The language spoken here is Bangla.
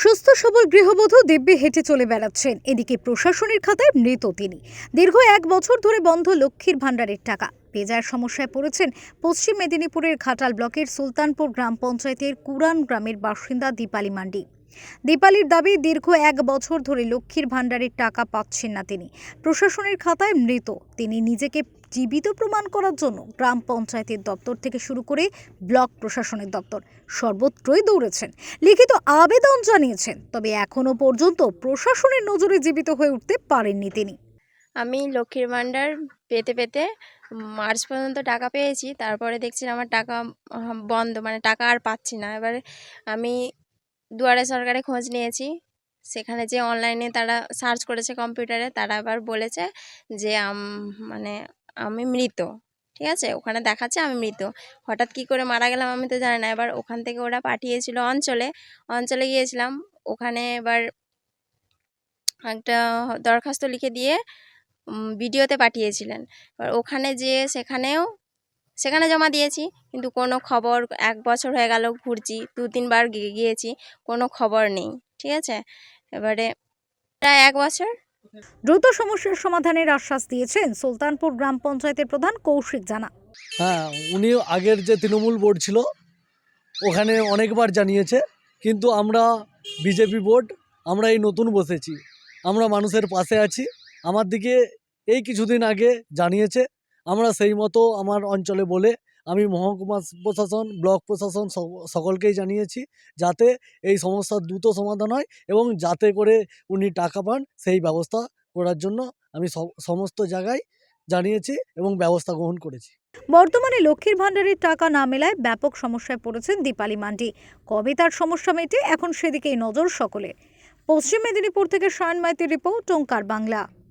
সুস্থ, সবল গৃহবধূ দিব্যি হেঁটে চলে বেড়াচ্ছেন। এদিকে প্রশাসনের খাতায় মৃত তিনি। দীর্ঘ এক বছর ধরে বন্ধ লক্ষ্মীর ভাণ্ডারের টাকা। পেজার সমস্যায় পড়েছেন পশ্চিম মেদিনীপুরের ঘাটাল ব্লকের সুলতানপুর গ্রাম পঞ্চায়েতের কুরান গ্রামের বাসিন্দা দীপালি মান্ডি। দীপালির দাবি, দীর্ঘ এক বছর ধরে লক্ষ্মীর ভাণ্ডারের টাকা পাচ্ছেন না তিনি। প্রশাসনের খাতায় মৃত। তিনি নিজেকে জীবিত প্রমাণ করার জন্য গ্রাম পঞ্চায়েতের দপ্তর থেকে শুরু করে ব্লক প্রশাসনের দপ্তর সর্বত্রই দৌড়েছেন। লিখিত আবেদন জানিয়েছেন, তবে এখনও পর্যন্ত প্রশাসনের নজরে জীবিত হয়ে উঠতে পারেননি তিনি। আমি লক্ষ্মীর ভাণ্ডার পেতে পেতে মার্চ পর্যন্ত টাকা পেয়েছি, তারপরে দেখছি আমার টাকা বন্ধ মানে টাকা আর পাচ্ছি না। এবারে আমি দুয়ারে সরকারে খোঁজ নিয়েছি, সেখানে যে অনলাইনে তারা সার্চ করেছে কম্পিউটারে তারা আবার বলেছে যে মানে আমি মৃত, ঠিক আছে? ওখানে দেখাচ্ছে আমি মৃত। হঠাৎ কি করে মারা গেলাম আমি তো জানি না। এবার ওখান থেকে ওরা পাঠিয়েছিল অঞ্চলে। অঞ্চলে গিয়েছিলাম। ওখানে এবার একটা দরখাস্ত লিখে দিয়ে ভিডিওতে পাঠিয়েছিলেন। এবার ওখানে যেয়ে সেখানেও, সেখানে জমা দিয়েছি। কিন্তু কোনো খবর, এক বছর হয়ে গেল ঘুরছি, দু, তিনবার গিয়ে- গিয়েছি, কোনো খবর নেই, ঠিক আছে? এবারে প্রায় এক বছর দ্রুত সমস্যার সমাধানের আশ্বাস দিয়েছেন সুলতানপুর গ্রাম পঞ্চায়েতের প্রধান কৌশিক জানা। হ্যাঁ উনি আগের যে তৃণমূল বোর্ড ছিল, ওখানে অনেকবার জানিয়েছে, কিন্তু আমরা বিজেপি বোর্ড, আমরা এই নতুন বসেছি, আমরা মানুষের পাশে আছি, আমার দিকে এই কিছুদিন আগে জানিয়েছে, আমরা সেই মতো আমার অঞ্চলে বলে আমি মহকুমা প্রশাসন, ব্লক প্রশাসন সকলকেই জানিয়েছি যাতে এই সমস্যার দ্রুত সমাধান হয় এবং যাতে করে উনি টাকা পান সেই ব্যবস্থা করার জন্য আমি সমস্ত জায়গায় জানিয়েছি এবং ব্যবস্থা গ্রহণ করেছি। বর্তমানে লক্ষ্মীর ভাণ্ডারের টাকা না মেলায় ব্যাপক সমস্যায় পড়েছেন দীপালি মান্ডি। কবে তার সমস্যা মেটে এখন সেদিকেই নজর সকলে পশ্চিম মেদিনীপুর থেকে সায়ন মাইতির রিপোর্ট টঙ্কার বাংলা।